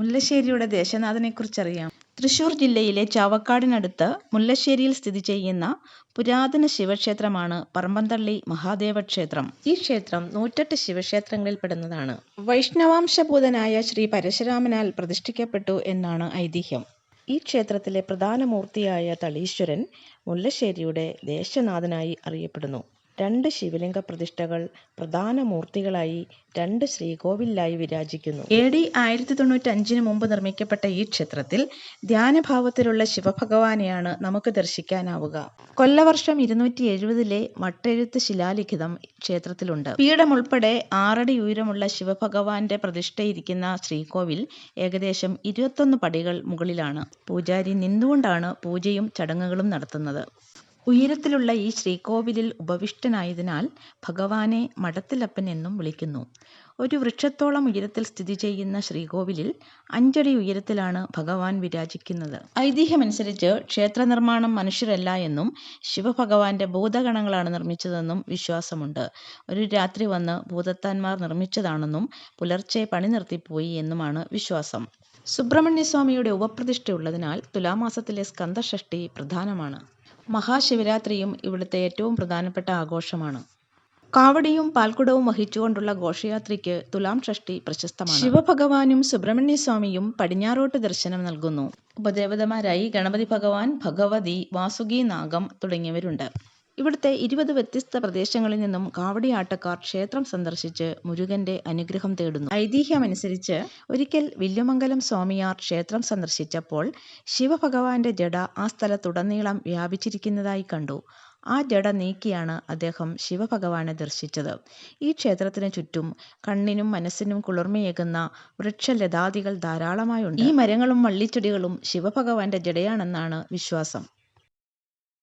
മുല്ലശ്ശേരിയുടെ ദേശനാഥനെക്കുറിച്ചറിയാം. തൃശ്ശൂർ ജില്ലയിലെ ചാവക്കാടിനടുത്ത് മുല്ലശ്ശേരിയിൽ സ്ഥിതി ചെയ്യുന്ന പുരാതന ശിവക്ഷേത്രമാണ് പറമ്പന്തള്ളി മഹാദേവ ക്ഷേത്രം ഈ ക്ഷേത്രം നൂറ്റെട്ട് ശിവക്ഷേത്രങ്ങളിൽ പെടുന്നതാണ്. വൈഷ്ണവാംശഭൂതനായ ശ്രീ പരശുരാമനാൽ പ്രതിഷ്ഠിക്കപ്പെട്ടു എന്നാണ് ഐതിഹ്യം. ഈ ക്ഷേത്രത്തിലെ പ്രധാന മൂർത്തിയായ തളീശ്വരൻ മുല്ലശ്ശേരിയുടെ ദേശനാഥനായി അറിയപ്പെടുന്നു. രണ്ട് ശിവലിംഗ പ്രതിഷ്ഠകൾ പ്രധാന മൂർത്തികളായി രണ്ട് ശ്രീകോവിലായി വിരാജിക്കുന്നു. എ ഡി ആയിരത്തി തൊണ്ണൂറ്റഞ്ചിന് മുമ്പ് നിർമ്മിക്കപ്പെട്ട ഈ ക്ഷേത്രത്തിൽ ധ്യാനഭാവത്തിലുള്ള ശിവഭഗവാനെയാണ് നമുക്ക് ദർശിക്കാനാവുക. കൊല്ലവർഷം ഇരുന്നൂറ്റി എഴുപതിലെ മട്ടെഴുത്ത് ശിലാലിഖിതം ക്ഷേത്രത്തിലുണ്ട്. പീഠമുൾപ്പെടെ ആറടി ഉയരമുള്ള ശിവഭഗവാന്റെ പ്രതിഷ്ഠയിരിക്കുന്ന ശ്രീകോവിൽ ഏകദേശം ഇരുപത്തൊന്ന് പടികൾ മുകളിലാണ്. പൂജാരി നിന്നുകൊണ്ടാണ് പൂജയും ചടങ്ങുകളും നടത്തുന്നത്. ഉയരത്തിലുള്ള ഈ ശ്രീകോവിലിൽ ഉപവിഷ്ടനായതിനാൽ ഭഗവാനെ മഠത്തിലപ്പൻ എന്നും വിളിക്കുന്നു. ഒരു വൃക്ഷത്തോളം ഉയരത്തിൽ സ്ഥിതി ചെയ്യുന്ന ശ്രീകോവിലിൽ അഞ്ചടി ഉയരത്തിലാണ് ഭഗവാൻ വിരാജിക്കുന്നത്. ഐതിഹ്യമനുസരിച്ച് ക്ഷേത്ര നിർമ്മാണം മനുഷ്യരല്ല എന്നും ശിവഭഗവാന്റെ ഭൂതഗണങ്ങളാണ് നിർമ്മിച്ചതെന്നും വിശ്വാസമുണ്ട്. ഒരു രാത്രി വന്ന് ഭൂതത്താന്മാർ നിർമ്മിച്ചതാണെന്നും പുലർച്ചെ പണി നിർത്തിപ്പോയി എന്നുമാണ് വിശ്വാസം. സുബ്രഹ്മണ്യസ്വാമിയുടെ ഉപപ്രതിഷ്ഠയുള്ളതിനാൽ തുലാമാസത്തിലെ സ്കന്ധഷഷ്ടി പ്രധാനമാണ്. മഹാശിവരാത്രിയും ഇവിടുത്തെ ഏറ്റവും പ്രധാനപ്പെട്ട ആഘോഷമാണ്. കാവടിയും പാൽക്കുടവും വഹിച്ചുകൊണ്ടുള്ള ഘോഷയാത്രയ്ക്ക് തുലാം ഷഷ്ടി പ്രശസ്തമാണ്. ശിവഭഗവാനും സുബ്രഹ്മണ്യസ്വാമിയും പടിഞ്ഞാറോട്ട് ദർശനം നൽകുന്നു. ഉപദേവതമാരായി ഗണപതി ഭഗവാൻ ഭഗവതി വാസുകി നാഗം തുടങ്ങിയവരുണ്ട്. ഇവിടുത്തെ ഇരുപത് വ്യത്യസ്ത പ്രദേശങ്ങളിൽ നിന്നും കാവടിയാട്ടക്കാർ ക്ഷേത്രം സന്ദർശിച്ച് മുരുകന്റെ അനുഗ്രഹം തേടുന്നു. ഐതിഹ്യമനുസരിച്ച് ഒരിക്കൽ വില്ലുമംഗലം സ്വാമിയാർ ക്ഷേത്രം സന്ദർശിച്ചപ്പോൾ ശിവഭഗവാന്റെ ജഡ ആ സ്ഥലത്തുടനീളം വ്യാപിച്ചിരിക്കുന്നതായി കണ്ടു. ആ ജഡ നീക്കിയാണ് അദ്ദേഹം ശിവഭഗവാനെ ദർശിച്ചത്. ഈ ക്ഷേത്രത്തിന് ചുറ്റും കണ്ണിനും മനസ്സിനും കുളിർമയേകുന്ന വൃക്ഷലതാദികൾ ധാരാളമായുണ്ട്. ഈ മരങ്ങളും വള്ളിച്ചെടികളും ശിവഭഗവാന്റെ ജഡയാണെന്നാണ് വിശ്വാസം.